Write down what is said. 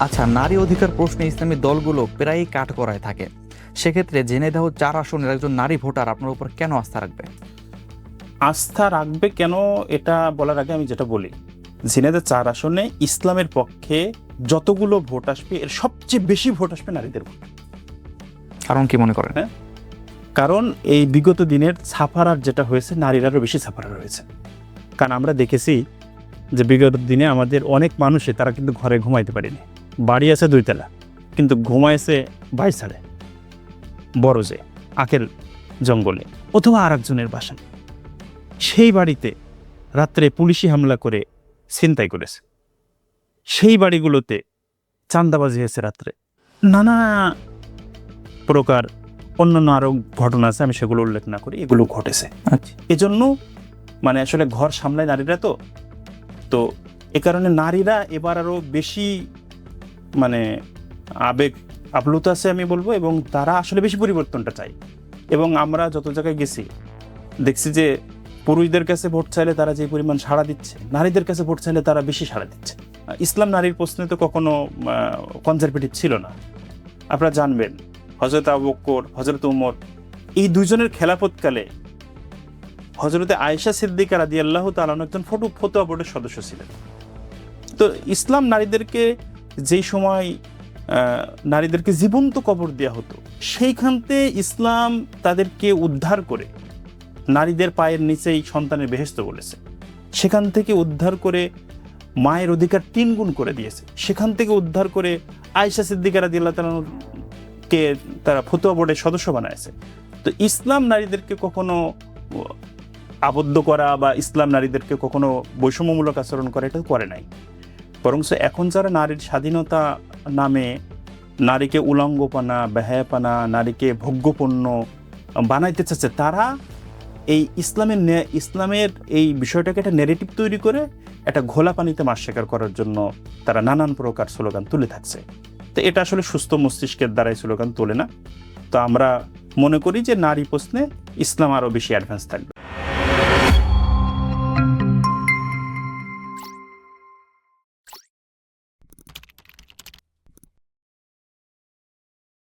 আচ্ছা নারী অধিকার প্রশ্নে ইসলামী দলগুলো প্রায়ই কাঠ করায় থাকে। সেক্ষেত্রে জেনে জেনেদাহ চার আসনের একজন নারী ভোটার আপনার উপর কেন আস্থা রাখবে? আস্থা রাখবে কেন এটা বলার আগে আমি যেটা বলি। ঝিনাইদহ চার আসনে ইসলামের পক্ষে যতগুলো ভোট আসবে এর সবচেয়ে বেশি ভোট আসবে নারীদের ভোট। কারণ কি মনে করেন? হ্যাঁ। কারণ এই বিগত দিনের ছাপারার যেটা হয়েছে নারীর আরও বেশি ছাপারার হয়েছে কারণ আমরা দেখেছি যে বিগত দিনে আমাদের অনেক মানুষে তারা কিন্তু ঘরে ঘুমাইতে পারেনি। বাড়ি আছে দুইতলা কিন্তু ঘুমাইছে বড় যে আখের জঙ্গলে অথবা আর একজনের বাসায়। সেই বাড়িতে রাত্রে পুলিশি হামলা করে ছিনতাই করেছে। সেই বাড়িগুলোতে চান্দাবাজি হয়েছে রাত্রে। নানা প্রকার অন্যান্য আরও ঘটনা আছে আমি সেগুলো উল্লেখ না করি এগুলো ঘটেছে। আচ্ছা। এজন্য মানে আসলে ঘর সামলায় নারীরা তো তো এ কারণে নারীরা এবার আরও বেশি মানে আবেগ আপ্লুত আছে আমি বলব এবং তারা আসলে বেশি পরিবর্তনটা চাই এবং আমরা যত জায়গায় গেছি, দেখছি যে পুরুষদের কাছে ভোট চাইলে তারা যে পরিমাণ সাড়া দিচ্ছে, নারীদের কাছে ভোট চাইলে তারা বেশি সাড়া দিচ্ছে। ইসলাম নারীর প্রশ্নে তো কখনো কনজারভেটিভ ছিল না। আপনারা জানবেন হজরত আবু বক্কর হজরত উমর, এই দুজনের খেলাফতকালে হজরতে আয়েশা সিদ্দিকা রাদি আল্লাহ তালান একজন ফটো, ফতোয়া বোর্ডের সদস্য ছিলেন। তো ইসলাম নারীদেরকে যেই সময় নারীদেরকে জীবন্ত কবর দেওয়া হতো সেইখানতে ইসলাম তাদেরকে উদ্ধার করে নারীদের পায়ের নিচেই সন্তানের বেহেস্ত বলেছে। সেখান থেকে উদ্ধার করে মায়ের অধিকার তিন গুণ করে দিয়েছে। সেখান থেকে উদ্ধার করে আয়েশা সিদ্দিকা রাদি আল্লাহ কে তারা ফতুয়া বোর্ডের সদস্য বানাইছে। তো ইসলাম নারীদেরকে কখনো আবদ্ধ করা বা ইসলাম নারীদেরকে কখনো বৈষম্যমূলক আচরণ করা এটা করে নাই। বরং এখন যারা নারীর স্বাধীনতা নামে নারীকে উলঙ্গপানা, বেহায়াপানা, নারীকে ভোগ্যপণ্য বানাইতে চাচ্ছে, তারা এই ইসলামের ইসলামের এই বিষয়টাকে একটা নেগেটিভ তৈরি করে একটা ঘোলা পানিতে মাছ শিকার করার জন্য তারা নানান প্রকার স্লোগান তুলে থাকছে। তো এটা আসলে সুস্থ মস্তিষ্কের দ্বারাই স্লোগান তোলে না। তো আমরা মনে করি যে নারী প্রশ্নে ইসলাম আরও বেশি অ্যাডভান্স থাকবে।